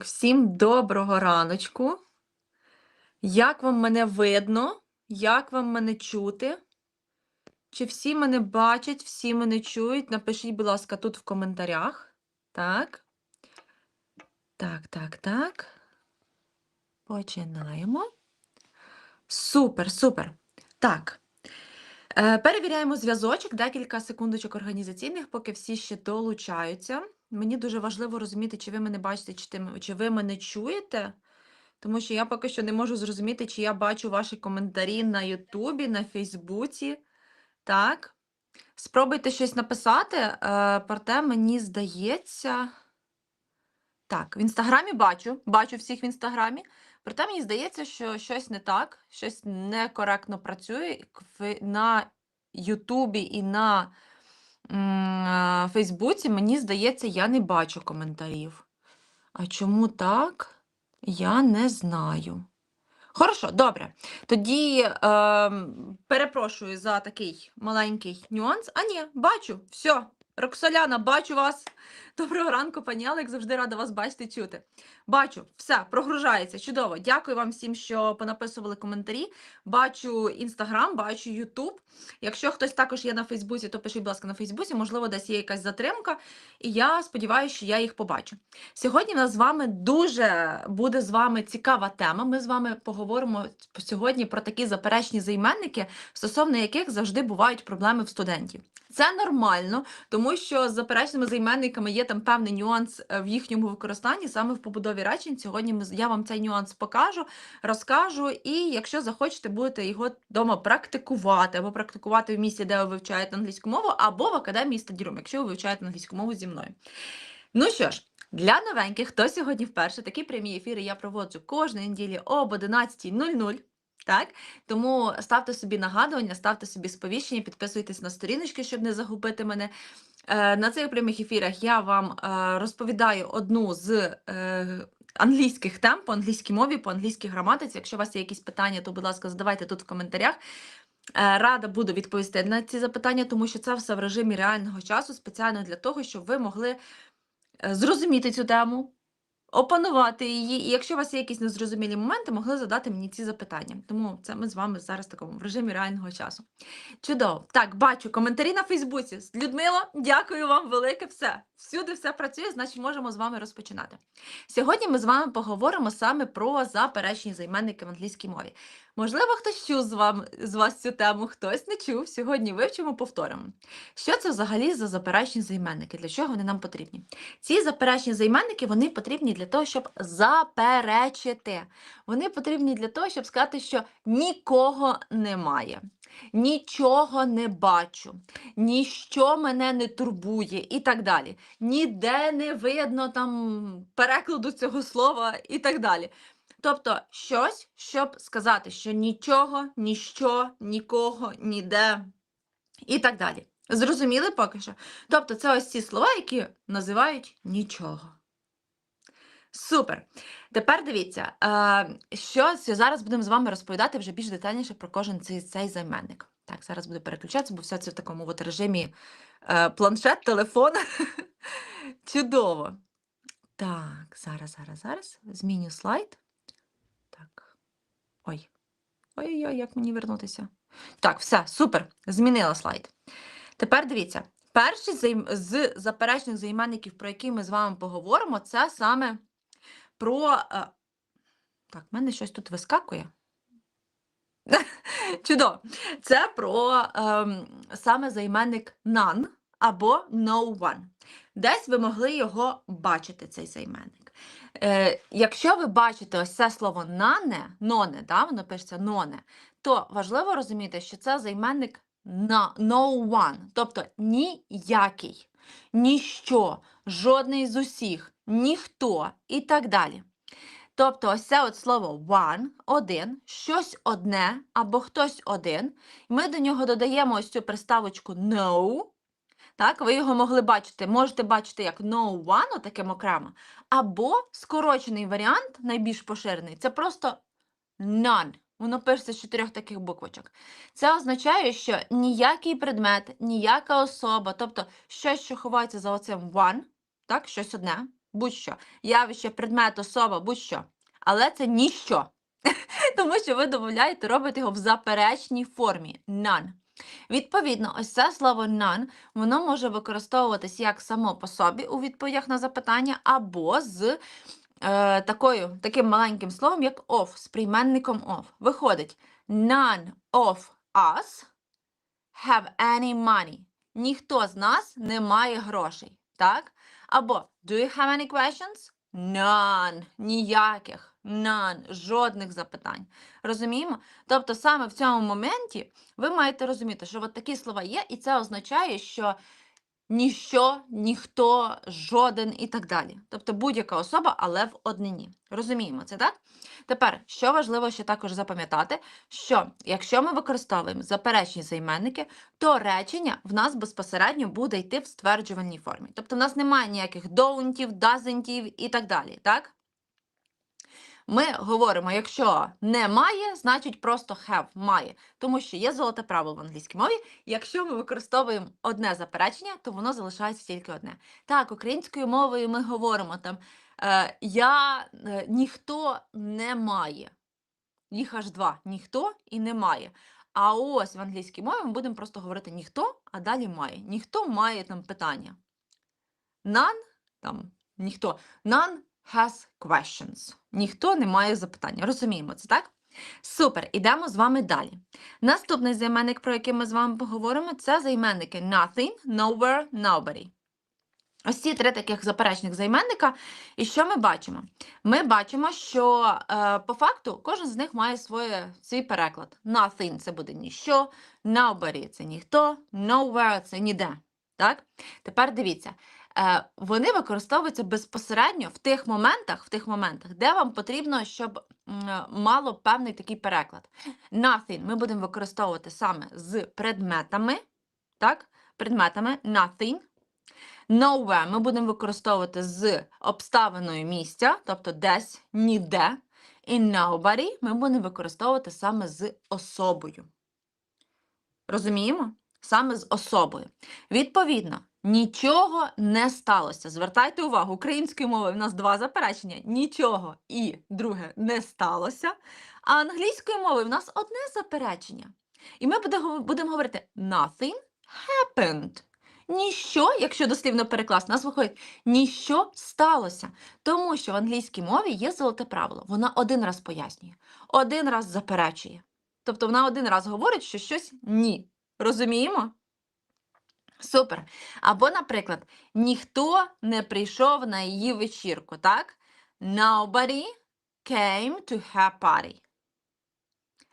Всім доброго раночку. Як вам мене видно? Як вам мене чути? Чи всі мене бачать, всі мене чують? Напишіть, будь ласка, тут в коментарях. Так. Так, так, так. Починаємо. Супер, супер. Так. Е, Перевіряємо зв'язочок, декілька секундочок організаційних, поки всі ще долучаються. Мені дуже важливо розуміти, чи ви мене бачите, чи, ти чи ви мене чуєте, тому що я поки що не можу зрозуміти, чи я бачу ваші коментарі на Ютубі, на Фейсбуці. Так. Спробуйте щось написати. Е, Проте мені здається. Так, в інстаграмі бачу, бачу всіх в інстаграмі. Проте мені здається, що щось не так, щось некоректно працює на Ютубі і на м, Фейсбуці. Мені здається, я не бачу коментарів. А чому так? Я не знаю. Хорошо, добре. Тоді е, перепрошую за такий маленький нюанс. А ні, бачу, все. Роксоляна, бачу вас. Доброго ранку, пані Алла, як завжди рада вас бачити чути. Бачу, все, прогружається. Чудово. Дякую вам всім, що понаписували коментарі. Бачу інстаграм, бачу Ютуб. Якщо хтось також є на Фейсбуці, то пишіть, будь ласка, на Фейсбуці, можливо, десь є якась затримка, і я сподіваюся, що я їх побачу. Сьогодні в нас з вами дуже буде з вами цікава тема. Ми з вами поговоримо сьогодні про такі заперечні займенники, стосовно яких завжди бувають проблеми в студентів. Це нормально, тому що з заперечними займенниками є там певний нюанс е, в їхньому використанні, саме в побудові речень. Сьогодні ми, я вам цей нюанс покажу, розкажу, і якщо захочете, будете його вдома практикувати, або практикувати в місці, де ви вивчаєте англійську мову, або в академії стадірум, якщо ви вивчаєте англійську мову зі мною. Ну що ж, для новеньких, хто сьогодні вперше, такі прямі ефіри я проводжу кожної неділі об 11.00. Так, тому ставте собі нагадування, ставте собі сповіщення, підписуйтесь на сторіночки, щоб не загубити мене. Е, На цих прямих ефірах я вам е, розповідаю одну з е, англійських тем по англійській мові, по англійській граматиці. Якщо у вас є якісь питання, то, будь ласка, задавайте тут в коментарях. Рада буду відповісти на ці запитання, тому що це все в режимі реального часу, спеціально для того, щоб ви могли зрозуміти цю тему, опанувати її. І якщо у вас є якісь незрозумілі моменти, могли задати мені ці запитання. Тому це ми з вами зараз в такому в режимі реального часу. Чудово. Так, бачу коментарі на Фейсбуці. Людмила, дякую вам велике. Все. Всюди все працює, значить можемо з вами розпочинати. Сьогодні ми з вами поговоримо саме про заперечні займенники в англійській мові. Можливо, хтось чув з, вам, з вас цю тему, хтось не чув. Сьогодні вивчимо, повторимо. Що це взагалі за заперечні займенники? Для чого вони нам потрібні? Ці заперечні займенники вони потрібні для того, щоб заперечити. Вони потрібні для того, щоб сказати, що нікого немає, нічого не бачу, ніщо мене не турбує і так далі. Ніде не видно там перекладу цього слова і так далі. Тобто щось, щоб сказати, що нічого, ніщо, нікого, ніде і так далі. Зрозуміли поки що? Тобто це ось ці слова, які називають нічого. Супер. Тепер дивіться, е, що зараз будемо з вами розповідати вже більш детальніше про кожен цей, цей займенник. Так, зараз буду переключатися, бо все це в такому от режимі е, планшет, телефон. Чудово. Так, зараз, зараз, зараз. Зміню слайд. Так. Ой. Ой-ой-ой, як мені вернутися? Так, все, супер. Змінила слайд. Тепер дивіться, перший з заперечних займенників, про які ми з вами поговоримо, це саме про. е, Так, в мене щось тут вискакує. Чудово. Це про ем, саме займенник none або no one. Десь ви могли його бачити, цей займенник. Е, якщо ви бачите ось це слово нане, ноне, да, воно пишеться ноне, то важливо розуміти, що це займенник no one, тобто ніякий, ніщо, жодний з усіх, ніхто і так далі. Тобто ось це от слово one, один, щось одне або хтось один. Ми до нього додаємо ось цю приставочку no. Так, ви його могли бачити, можете бачити як no one, таким окремо, або скорочений варіант, найбільш поширений, це просто none. Воно пишеться з чотирьох таких буквочок. Це означає, що ніякий предмет, ніяка особа, тобто щось, що ховається за оцим one, так, щось одне, будь-що. Явище, предмет, особа, будь-що. Але це ніщо. Тому що ви додаєте, робите його в заперечній формі. None. Відповідно, ось це слово none, воно може використовуватись як само по собі у відповідях на запитання, або з е, такою, таким маленьким словом, як of, з прийменником of. Виходить, none of us have any money. Ніхто з нас не має грошей. Так? Або do you have any questions? None. Ніяких. None. Жодних запитань. Розуміємо? Тобто саме в цьому моменті ви маєте розуміти, що от такі слова є, і це означає, що ніщо, ніхто, жоден і так далі. Тобто будь-яка особа, але в однині. Розуміємо це, так? Тепер, що важливо ще також запам'ятати, що якщо ми використовуємо заперечні займенники, то речення в нас безпосередньо буде йти в стверджувальній формі. Тобто в нас немає ніяких доунтів, дазентів і так далі. так? Ми говоримо, якщо немає, значить просто have має. Тому що є золоте правило в англійській мові. Якщо ми використовуємо одне заперечення, то воно залишається тільки одне. Так, українською мовою ми говоримо там е, я е, ніхто не має. Їх аж два ніхто і немає. А ось в англійській мові ми будемо просто говорити ніхто, а далі має. Ніхто має там питання. None, там ніхто. None has questions. Ніхто не має запитання. Розуміємо це, так? Супер, ідемо з вами далі. Наступний займенник, про який ми з вами поговоримо, це займенники nothing, nowhere, nobody. Ось ці три таких заперечних займенника. І що ми бачимо? Ми бачимо, що е, по факту кожен з них має своє, свій переклад. Nothing – це буде ніщо, nobody – це ніхто, nowhere – це ніде. Так? Тепер дивіться, вони використовуються безпосередньо в тих моментах, в тих моментах, де вам потрібно, щоб мало певний такий переклад. Nothing ми будемо використовувати саме з предметами. Так? Предметами nothing. Nowhere ми будемо використовувати з обставиною місця, тобто десь, ніде. І nobody ми будемо використовувати саме з особою. Розуміємо? Саме з особою. Відповідно, нічого не сталося. Звертайте увагу, українською мовою в нас два заперечення: нічого і друге не сталося. А англійською мовою в нас одне заперечення. І ми будемо говорити nothing happened. Ніщо, якщо дослівно перекласти, нас виходить ніщо сталося. Тому що в англійській мові є золоте правило. Вона один раз пояснює, один раз заперечує. Тобто вона один раз говорить, що щось ні. Розуміємо? Супер. Або, наприклад, ніхто не прийшов на її вечірку, так? Nobody came to her party.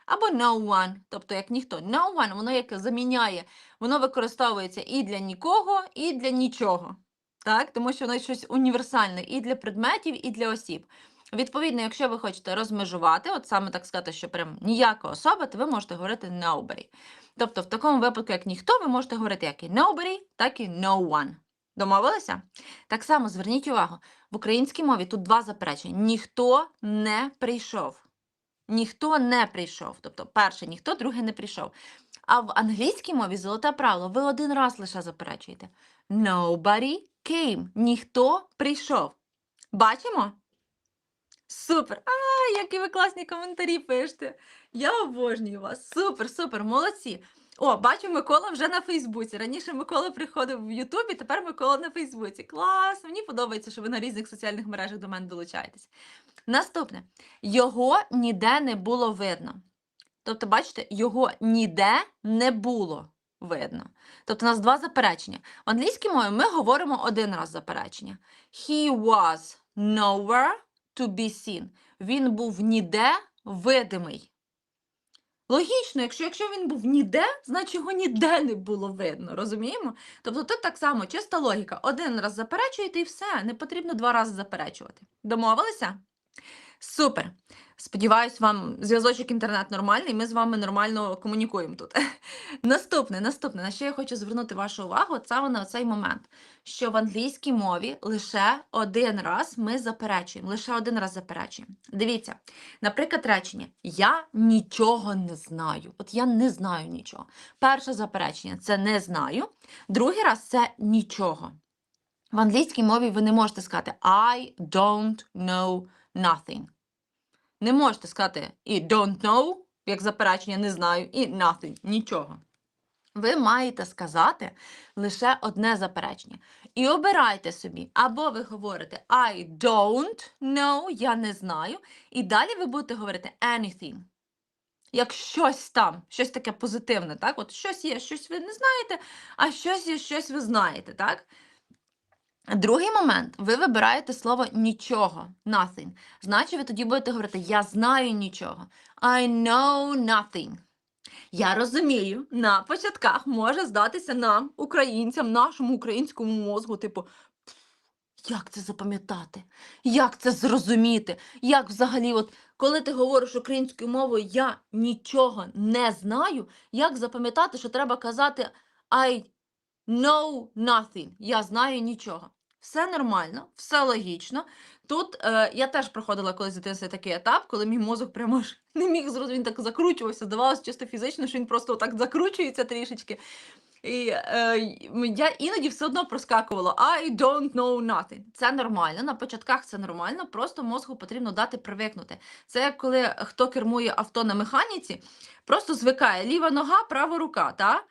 Або no one, тобто як ніхто. No one, воно як заміняє, воно використовується і для нікого, і для нічого. Так? Тому що воно щось універсальне і для предметів, і для осіб. Відповідно, якщо ви хочете розмежувати, от саме так сказати, що прям ніяка особа, то ви можете говорити nobody. Тобто, в такому випадку, як ніхто, ви можете говорити як і nobody, так і no one. Домовилися? Так само зверніть увагу, в українській мові тут два заперечення: ніхто не прийшов. Ніхто не прийшов. Тобто, перше ніхто, друге не прийшов. А в англійській мові золоте правило, ви один раз лише заперечуєте. Nobody came. Ніхто прийшов. Бачимо? Супер! А, які ви класні коментарі пишете. Я обожнюю вас. Супер, супер, молодці. О, бачу, Микола вже на Фейсбуці. Раніше Микола приходив в Ютубі, тепер Микола на Фейсбуці. Клас! Мені подобається, що ви на різних соціальних мережах до мене долучаєтесь. Наступне. Його ніде не було видно. Тобто, бачите, його ніде не було видно. Тобто, у нас два заперечення. В англійській мові ми говоримо один раз заперечення. He was nowhere to be seen. Він був ніде видимий. Логічно, якщо, якщо він був ніде, значить його ніде не було видно, розуміємо? Тобто тут так само чиста логіка. Один раз заперечуєте і все, не потрібно два рази заперечувати. Домовилися? Супер. Сподіваюсь, вам зв'язочок інтернет нормальний, ми з вами нормально комунікуємо тут. Наступне, наступне, на що я хочу звернути вашу увагу, це на цей момент, що в англійській мові лише один раз ми заперечуємо, лише один раз заперечуємо. Дивіться, наприклад, речення Я нічого не знаю. От я не знаю нічого. Перше заперечення це не знаю, другий раз це нічого. В англійській мові ви не можете сказати I don't know nothing. Не можете сказати і don't know, як заперечення не знаю, і nothing, нічого. Ви маєте сказати лише одне заперечення. І обирайте собі, або ви говорите I don't know, я не знаю, і далі ви будете говорити anything. Як щось там, щось таке позитивне, так? От щось є, щось ви не знаєте, а щось є, щось ви знаєте, так? Другий момент, ви вибираєте слово нічого, nothing. Значить, ви тоді будете говорити Я знаю нічого. I know nothing. Я розумію, на початках може здатися нам, українцям, нашому українському мозку, типу, як це запам'ятати? Як це зрозуміти? Як взагалі, от коли ти говориш українською мовою, я нічого не знаю, як запам'ятати, що треба казати I know nothing. Я знаю нічого. Все нормально, все логічно. Тут е, я теж проходила колись дитинстві такий етап, коли мій мозок прямо ж не міг зрозуміти, він так закручувався. Здавалося чисто фізично, що він просто так закручується трішечки. І е, я іноді все одно проскакувала I don't know nothing. Це нормально. На початках це нормально, просто мозку потрібно дати привикнути. Це як коли хто кермує авто на механіці, просто звикає ліва нога, права рука, та?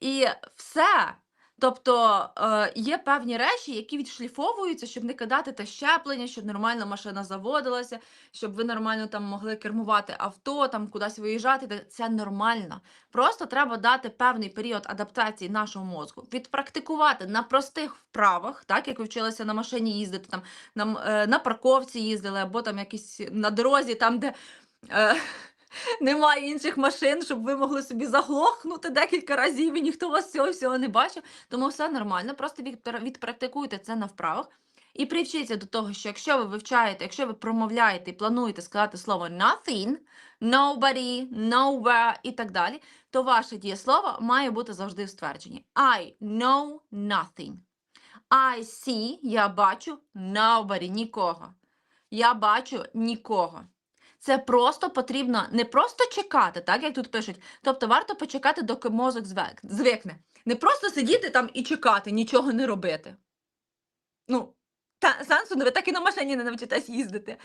І все. Тобто е, є певні речі, які відшліфовуються, щоб не кидати те щеплення, щоб нормально машина заводилася, щоб ви нормально там могли кермувати авто, там кудись виїжджати. Це нормально. Просто треба дати певний період адаптації нашого мозку, відпрактикувати на простих вправах, так як ви вчилися на машині їздити, там на, е, на парковці їздили, або там якісь на дорозі, там, де. Е, немає інших машин, щоб ви могли собі заглохнути декілька разів, і ніхто вас цього всього не бачив. Тому все нормально. Просто відпрактикуйте це на вправах. І привчіться до того, що якщо ви вивчаєте, якщо ви промовляєте і плануєте сказати слово nothing, nobody, nowhere і так далі, то ваше дієслово має бути завжди в ствердженні. I know nothing. I see, я бачу nobody, нікого. Я бачу нікого. Це просто потрібно не просто чекати, так як тут пишуть. Тобто варто почекати, доки мозок звикне. Не просто сидіти там і чекати, нічого не робити. Ну, та сенсу, ви так і на машині не навчитесь їздити.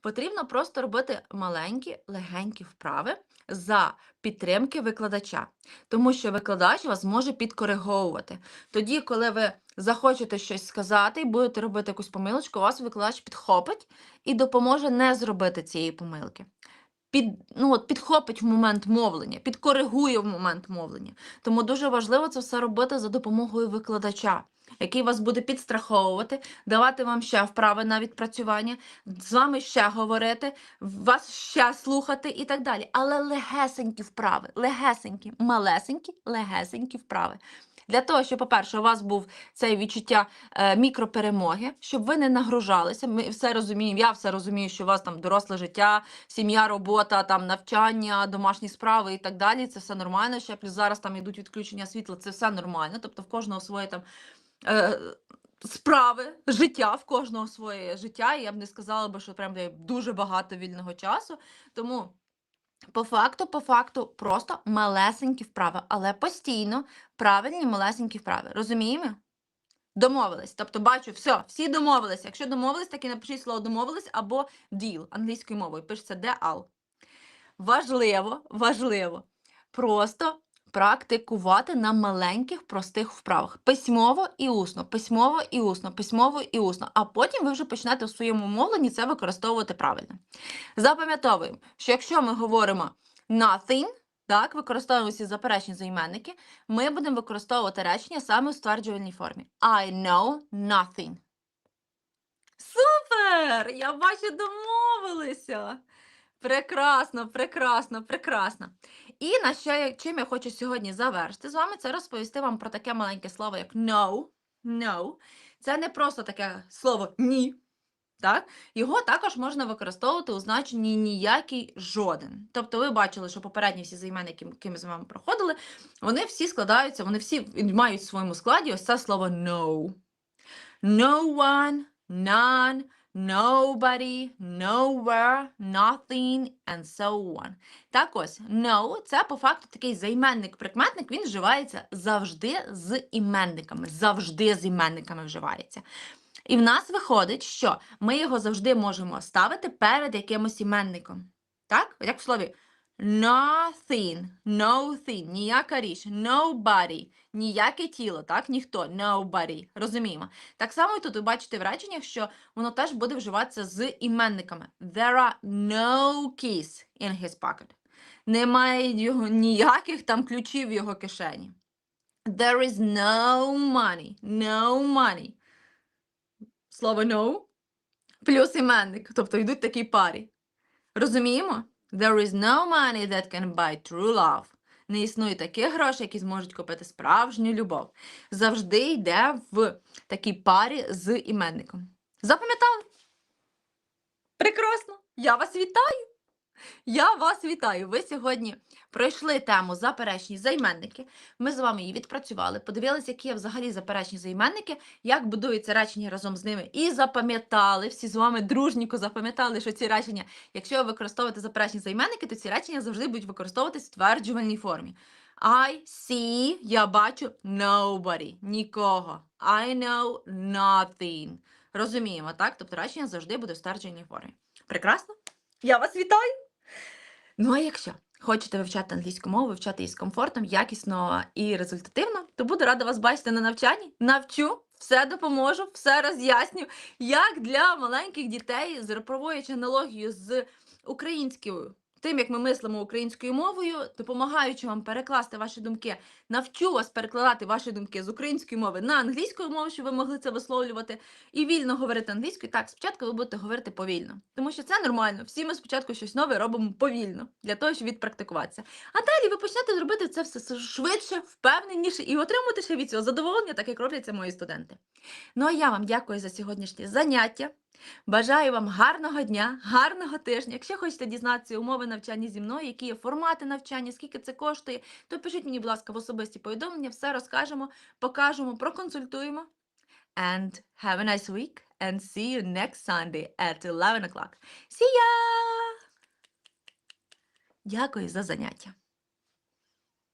Потрібно просто робити маленькі, легенькі вправи за підтримки викладача, тому що викладач вас може підкориговувати. Тоді, коли ви захочете щось сказати і будете робити якусь помилочку, вас викладач підхопить і допоможе не зробити цієї помилки. Під, ну, от, підхопить в момент мовлення, підкоригує в момент мовлення. Тому дуже важливо це все робити за допомогою викладача, який вас буде підстраховувати, давати вам ще вправи на відпрацювання, з вами ще говорити, вас ще слухати і так далі. Але легесенькі вправи, легесенькі, малесенькі, легесенькі вправи. Для того, щоб, по-перше, у вас був це відчуття е, мікроперемоги, щоб ви не нагружалися. Ми все розуміємо, я все розумію, що у вас там доросле життя, сім'я, робота, там навчання, домашні справи і так далі. Це все нормально. Ще плюс зараз там йдуть відключення світла, це все нормально. Тобто в кожного своє там. Е, Справи, життя в кожного своє життя, і я б не сказала би, що прям дуже багато вільного часу. Тому по факту, по факту, просто малесенькі вправи, але постійно правильні малесенькі вправи. Розуміємо? Домовились. Тобто бачу, все, всі домовилися. Якщо домовились, так і напишіть слово домовились або deal англійською мовою. Пишеться deal. Важливо, важливо. Просто практикувати на маленьких простих вправах. Письмово і усно, письмово і усно, письмово і усно. А потім ви вже почнете в своєму мовленні це використовувати правильно. Запам'ятовуємо, що якщо ми говоримо nothing, так, використовуємо всі заперечні займенники, ми будемо використовувати речення саме у стверджувальній формі. I know nothing. Супер! Я бачу, домовилися. Прекрасно, прекрасно, прекрасно. І на що я, чим я хочу сьогодні завершити з вами, це розповісти вам про таке маленьке слово, як no. No. Це не просто таке слово ні. Так? Його також можна використовувати у значенні ніякий жоден. Тобто ви бачили, що попередні всі займенники, які ми з вами проходили, вони всі складаються, вони всі мають в своєму складі ось це слово no. No one, none, nobody, nowhere, nothing, and so on. Так ось, no – це по факту такий займенник-прикметник, він вживається завжди з іменниками. Завжди з іменниками вживається. І в нас виходить, що ми його завжди можемо ставити перед якимось іменником. Так? Як в слові nothing, nothing, ніяка річ, nobody, ніяке тіло, так? Ніхто, nobody. Розуміємо. Так само і тут ви бачите в реченнях, що воно теж буде вживатися з іменниками. There are no keys in his pocket. Немає його ніяких там ключів в його кишені. There is no money. No money. Слово no плюс іменник. Тобто йдуть такі парі. Розуміємо? There is no money that can buy true love. Не існує таких грошей, які зможуть купити справжню любов. Завжди йде в такій парі з іменником. Запам'ятали? Прекрасно! Я вас вітаю! Я вас вітаю! Ви сьогодні пройшли тему заперечні займенники. Ми з вами її відпрацювали, подивилися, які є взагалі заперечні займенники, як будується речення разом з ними, і запам'ятали. Всі з вами дружніко запам'ятали, що ці речення, якщо ви використовуєте заперечні займенники, то ці речення завжди будуть використовуватись в тверджувальній формі. I see, я бачу nobody, нікого. I know nothing. Розуміємо, так? Тобто речення завжди буде в стверджувальній формі. Прекрасно? Я вас вітаю! Ну, а якщо хочете вивчати англійську мову, вивчати її з комфортом, якісно і результативно, то буду рада вас бачити на навчанні. Навчу, все допоможу, все роз'ясню, як для маленьких дітей, запровоюючи аналогію з українською. Тим, як ми мислимо українською мовою, допомагаючи вам перекласти ваші думки, навчу вас перекладати ваші думки з української мови на англійську мову, щоб ви могли це висловлювати, і вільно говорити англійською. Так, спочатку ви будете говорити повільно, тому що це нормально. Всі ми спочатку щось нове робимо повільно для того, щоб відпрактикуватися. А далі ви почнете зробити це все швидше, впевненіше і отримати ще від цього задоволення, так як роблять це мої студенти. Ну а я вам дякую за сьогоднішнє заняття. Бажаю вам гарного дня, гарного тижня. Якщо хочете дізнатися умови навчання зі мною, які є формати навчання, скільки це коштує, то пишіть мені, будь ласка, в особисті повідомлення, все розкажемо, покажемо, проконсультуємо. And have a nice week and see you next Sunday at 11 o'clock. See ya! Дякую за заняття.